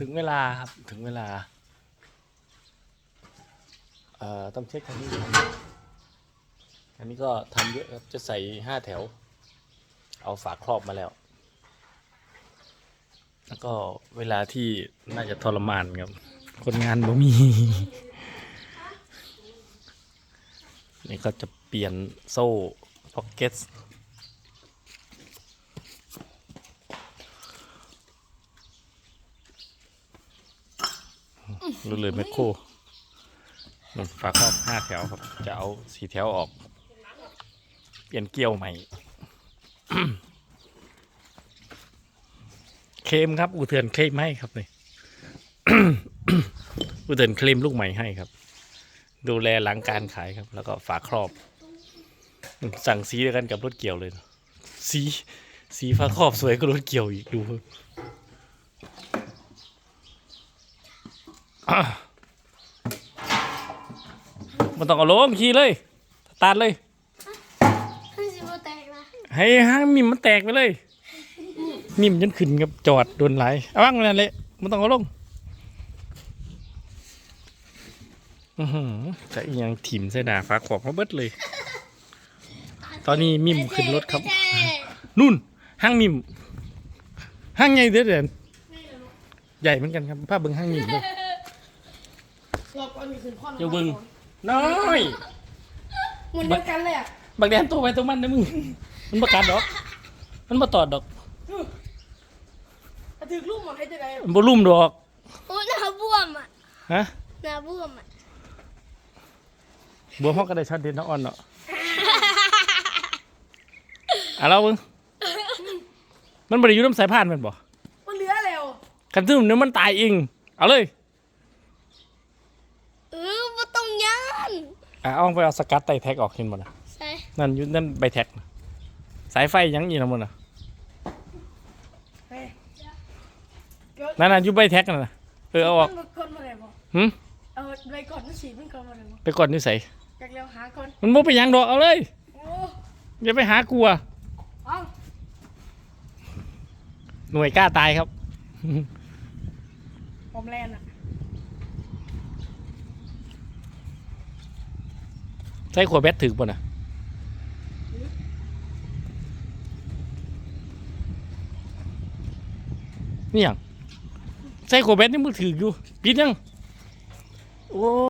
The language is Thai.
ถึงเวลาครับถึงเวลา เอ่อต้องเช็คคันนี้ครับอันนี้ก็ทำเยอะครับจะใส่ห้าแถว เอาฝาครอบมาแล้ว แล้วก็เวลาที่น่าจะทรมานครับ คนงานบ่มี นี่ก็จะเปลี่ยนโซ่พ็อกเก็ต รู้เลยแมคโครนู่ฝาครอบห้าแถวครับ จะเอาสี่แถวออก เปลี่ยนเกลียวใหม่ เคลมครับอูเถื่อนเคลมให้ครับเลยอูเถื่อนเคลมลูกใหม่ให้ครับ ดูแลหลังการขายครับ แล้วก็ฝาครอบ สั่งสีเดียวกันกับรถเกี่ยวเลย สีสีฝาครอบสวยกว่ารถเกี่ยวอีกดูครับอะ มันต้องเอาลงขี่เลยสตาร์ทเลยให้สิบแตกนะให้ห้างมิมมันแตกไปเลย มิมจนขึ้นกับจอดโดนไหลเอาว่างนั่นแหละมันต้องเอาลงอือหือจะอีหยังถิ่มใส่หน้าฟ้าขอบเขาเบิดเลย ตอนนี้มิมขึ้นรถครับไม่ใช่นู่นห้างมิมห้างใหญ่เด้อเด่นใหญ่เหมือนกันครับภาพเบิ้งห้างมิมเลย รอบก่อนมีคืนพ่อเดี๋ยวเบิ้งน้อยเหมือนเดียวกันเลยอะบักแดนตัวไปตัวมันนะมึง มันประกัดดอก มันมาตอดดอกถือลูกมาให้จะได้มันบ่ลุ่มดอก โอ้หน้าบวมอะฮะหน้าบวมอะบัวพ่อก็ได้ช็อตเด็ดน้องอ่อนเนาะอะเราเบิ่งมันบริยุน้ำสายพานแมันบ่มันเหลือแล้ว คันทึมเนื้อมันตายเองเอาเลย เออบ่ต้องยัน อะเอาไปเอาสกัดไตแท็กออกเห็นบ่นะใช่นั่นอยู่นั่นใบแท็กน่ะสายไฟยังอีกนะมันน่ะเฮ้ยนั่นน่ะอยู่ใบแท็กนั่นน่ะเออเอาออก มันก่อนมาเลยบ่หึ เอาไปก่อนมันฉีดมันก่อนมาเลยบ่ไปก่อนนิสัยอยากเร็วหาก่อนมันบ่ไปหยังดอกเอาเลยโอ้อย่าไปหากลัว เอาหน่วยกล้าตายครับ ผมแลนอะ ใช้ขวดแบตถึงป่ะนะนี่อยังใช้ขวดแบตนี่มือถืออยู่ปิดยังโอ้